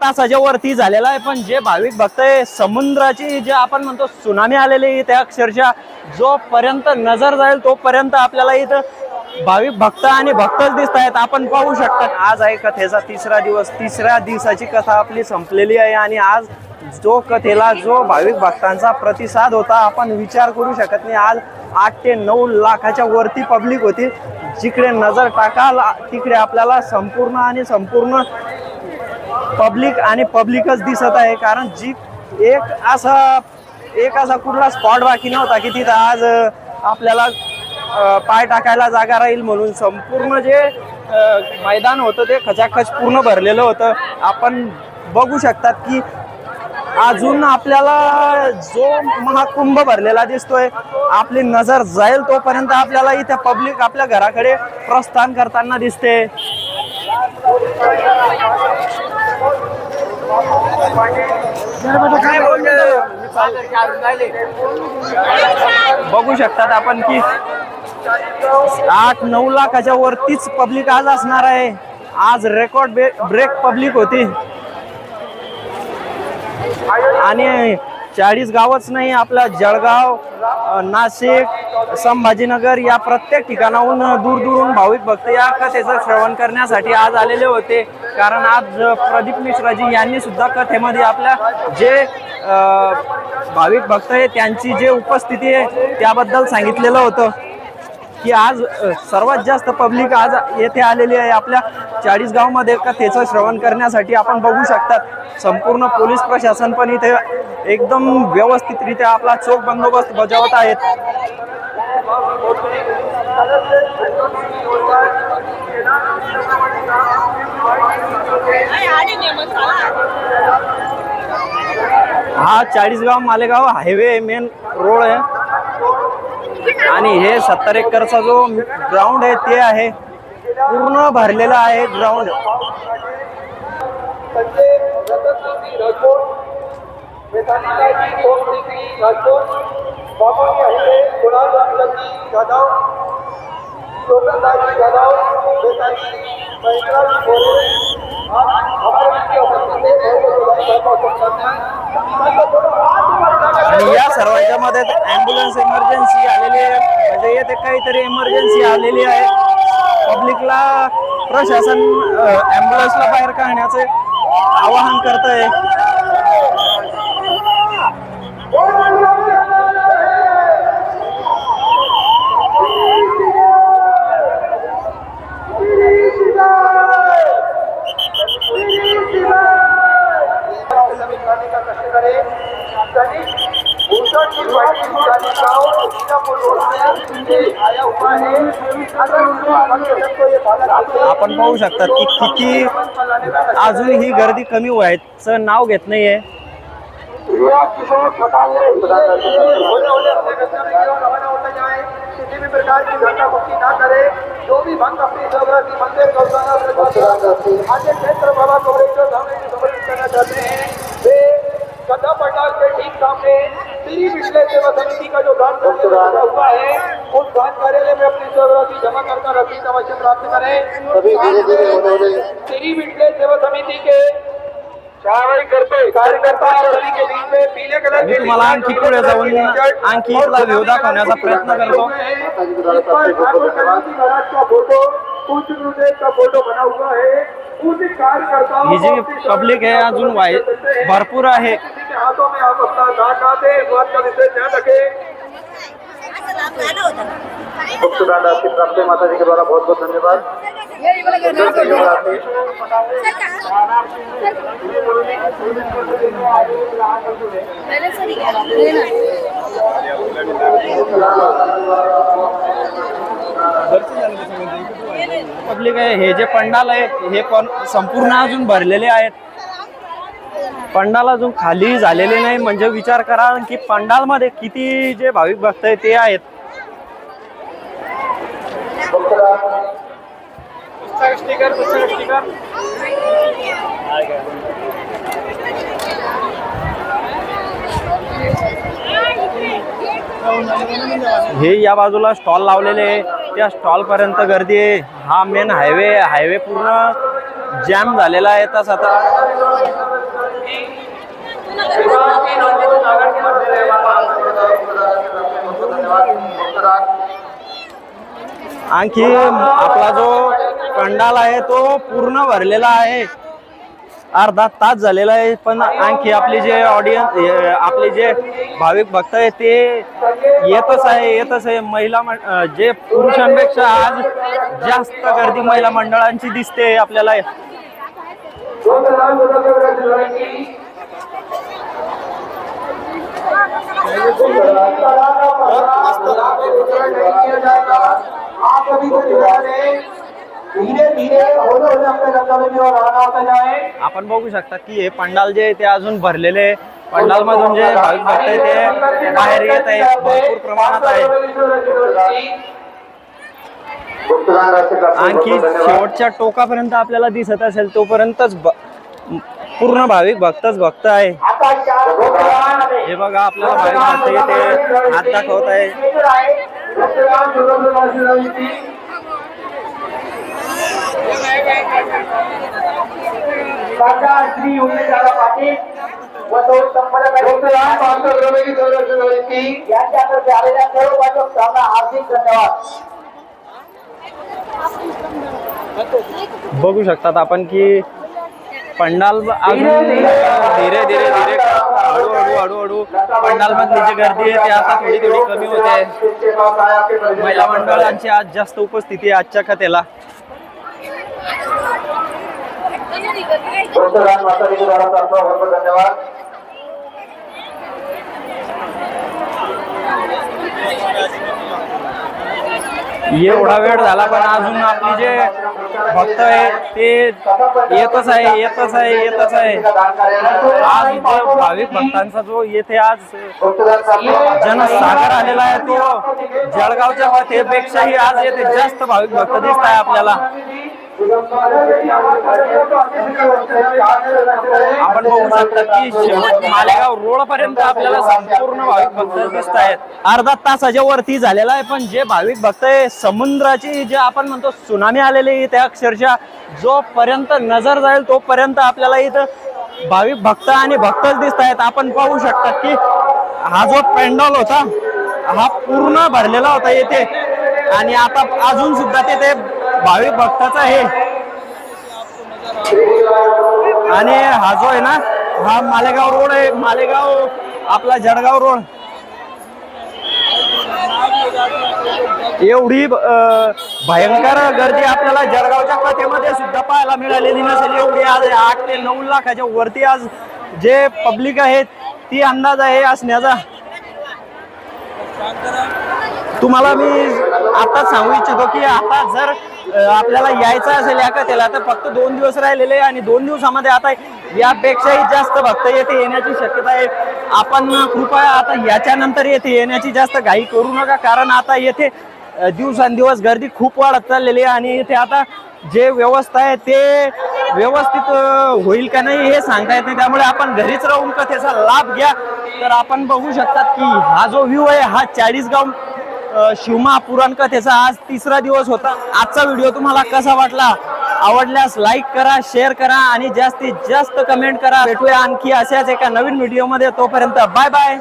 तासाच्या वरती झालेला आहे. पण जे भाविक भक्त आहे समुद्राची जे आपण म्हणतो सुनामी आलेली त्या अक्षरशः जोपर्यंत नजर जाईल तोपर्यंत आपल्याला इथं भाविक भक्त आणि भक्तच दिसत आहेत. आपण पाहू शकतो. आज आहे कथेचा तिसरा दिवस. तिसऱ्या दिवसाची कथा आपली संपलेली आहे आणि आज जो कथेला जो भाविक भक्तांचा प्रतिसाद होता आपण विचार करू शकत नाही. आज आठ ते नऊ लाखाच्या वरती पब्लिक होती. जिकडे नजर टाकाल तिकडे आपल्याला संपूर्ण आणि संपूर्ण पब्लिक आणि पब्लिकच दिसत आहे कारण जी एक असा एक असा कुठला स्पॉट बाकी नव्हता की तिथं आज आपल्याला पाय टाकायला जागा राहील म्हणून संपूर्ण जे मैदान होतं ते खचाखच पूर्ण भरलेलं होतं. आपण बघू शकतात की अजून आपल्याला जो महाकुंभ भरलेला दिसतोय आपली नजर जाईल तोपर्यंत आपल्याला इथे पब्लिक आपल्या घराकडे प्रस्थान करताना दिसते. बघू शकतात आपण की आठ नऊ लाखाच्या वरतीच पब्लिक आज असणार आहे. आज रेकॉर्ड ब्रेक पब्लिक होती. आणि चाळीस गावच नाही आपला जळगाव नाशिक संभाजीनगर या प्रत्येक ठिकाणाहून दूर दूरून भाविक भक्त या कथेचं श्रवण करण्यासाठी आज आलेले होते. कारण आज प्रदीप मिश्राजी यांनी सुद्धा कथेमध्ये आपल्या जे भाविक भक्त आहे त्यांची जे उपस्थिती आहे त्याबद्दल सांगितलेलं होतं. की आज सर्वात जास्त पब्लिक आज येथे आलेली आहे. आपल्या चाळीसगावमध्ये कथेचं श्रवण करण्यासाठी आपण बघू शकतात. संपूर्ण पोलीस प्रशासन पण इथे एकदम व्यवस्थितरित्या आपला चोख बंदोबस्त बजावत आहेत. हा Chalisgaon Malegaon highway main road आहे. आणि हे सत्तर एकरचा जो ग्राउंड आहे ते आहे. पूर्ण भरलेला आहे ग्राउंड. आणि या सर्वांच्या मध्ये ॲम्ब्युलन्स इमर्जन्सी आलेली आहे. म्हणजे येथे काहीतरी इमर्जन्सी आलेली आहे. पब्लिकला प्रशासन ॲम्ब्युलन्सला बाहेर काढण्याचे आवाहन करत आहे आपण पाहू शकतात की किती अजून ही गर्दी कमी व्हायचं नाव घेत नाहीये किसी भी प्रकार की मुक्ति ना करे जो भी भक्त अपनी सरबराही मंदिर गौशाला आगे क्षेत्र बाबा कबरेश्वर धाम समर्पित करना चाहते हैं वे गदा पंडाल के ठीक सामने श्री सेवा समिति का जो दान हुआ है उस दान कार्यालय में अपनी सरबराही जमा करकर रसीद अवश्य प्राप्त करें। श्री विश्ले सेवा समिति के कार्यकर्ते। कार्यकर्ता और सभी के बीच में पीले कलर मी के तुम्हाला आणखी पुढे जाऊन आणखी इथला व्ह्यू दाखवण्याचा प्रयत्न करतो. पूज्य गुरुदेव का फ़ोटो बना हुआ है। ही जी पब्लिक अजून वाय भरपूर आहे हाथों में आप अपना दान ना दे बात का विशेष ध्यान रखें। दादा आपकी प्राप्ति माता जी के द्वारा बहुत बहुत धन्यवाद। पब्लिक आहे हे जे पंडाल आहे हे पण संपूर्ण अजून भरलेले आहेत. पंडाल अजून खाली झालेले नाही म्हणजे विचार करा की पंडाल मध्ये किती जे भाविक भक्त आहे ते आहेत. हे या बाजूला स्टॉल लावलेले आहे. त्या स्टॉलपर्यंत गर्दी आहे. हा मेन हायवे हायवे पूर्ण जॅम झालेला आहे तस आता. आणखी आपला जो कंडाल आहे तो पूर्ण भरलेला आहे. अर्धा तास झालेला आहे पण आणखी आपले जे ऑडियन्स आपले जे भाविक भक्त आहे ते येतच आहे येतच आहे. महिला जे पुरुषांपेक्षा आज जास्त गर्दी महिला मंडळांची दिसते आपल्याला आप अभी को धीरे धीरे होने होने अपने गंतव्य की ओर रवाना होता जाए आपण बघू शकता की हे पंडाल जे आहे ते अजून भरलेले आहे. पंडाल मधून जे भाविक भक्त आहे ते बाहेर येत आहे भरपूर प्रमाणात आहे आणखी शेवटच्या टोकापर्यंत आपल्याला दिसत असेल तोपर्यंतच पूर्ण भाविक भक्तच भक्त आहे. हे बघा आपल्याला भाविक भक्त इथे हात दाखवत आहे. काका श्री उमेदवार पाटील व तो संरक्षण यांच्यातर्फे आलेल्या सर्व भाजप हार्दिक धन्यवाद. बघू शकतात आपण की पंडाल अजून धीरे धीरे धीरे हळू हळू हळू हळू. पंडाल मधली जी गर्दी आहे ती आता थोडी थोडी कमी होते. महिला मंडळांची आज जास्त उपस्थिती आहे आजच्या कथेला. माता धन्यवाद. एवढा वेळ झाला पण अजून आपली जे भक्त आहे ते येतच आहे येतच आहे येतच आहे. आज इथे भाविक भक्तांचा जो येथे आज जनसागर आलेला आहे तो जळगावच्या कथेपेक्षाही आज येथे जास्त भाविक भक्त दिसत आहे आपल्याला. आपण बघू शकता की शेवट मालेगाव रोड पर्यंत आपल्याला संपूर्ण भाविक भक्त दिसत आहेत. अर्धा तासाच्या वरती झालेला आहे पण जे भाविक भक्त आहे समुद्राची जे आपण म्हणतो सुनामी आलेली त्या अक्षरशः जोपर्यंत नजर जाईल तोपर्यंत आपल्याला इथं भाविक भक्त आणि भक्तच दिसत आहेत. आपण पाहू शकता की हा जो पेंडॉल होता हा पूर्ण भरलेला होता येथे आणि आता अजून सुद्धा तिथे भाविक भक्ताचा आहे आणि हा जो आहे ना हा मालेगाव रोड आहे. मालेगाव आपला जळगाव रोड. एवढी भयंकर गर्दी आपल्याला जळगावच्या कथेमध्ये सुद्धा पाहायला मिळालेली नसेल. एवढी आज आठ ते नऊ लाखाच्या वरती आज जे पब्लिक आहेत ती अंदाज आहे असण्याचा. तुम्हाला मी आता सांगू इच्छितो की आता जर आपल्याला यायचं असेल या कथेला तर फक्त दोन दिवस राहिलेले आहे आणि दोन दिवसामध्ये आता यापेक्षाही जास्त भक्त येथे येण्याची शक्यता आहे. आपण कृपया आता याच्यानंतर येथे येण्याची जास्त घाई करू नका कारण आता येथे दिवसांदिवस गर्दी खूप वाढत चाललेली आहे आणि इथे आता जे व्यवस्था आहे ते व्यवस्थित होईल का नाही हे सांगता येत नाही. त्यामुळे आपण घरीच राहून कथेचा लाभ घ्या. तर आपण बघू शकतात की हा जो व्ह्यू आहे हा चाळीसगाव शिवमा पुराणकथेचा आज तिसरा दिवस होता. आजचा व्हिडिओ तुम्हाला कसा वाटला? आवडल्यास लाईक करा शेअर करा आणि जास्तीत जास्त कमेंट करा. भेटूया आणखी अशाच एका नवीन व्हिडिओमध्ये तोपर्यंत बाय बाय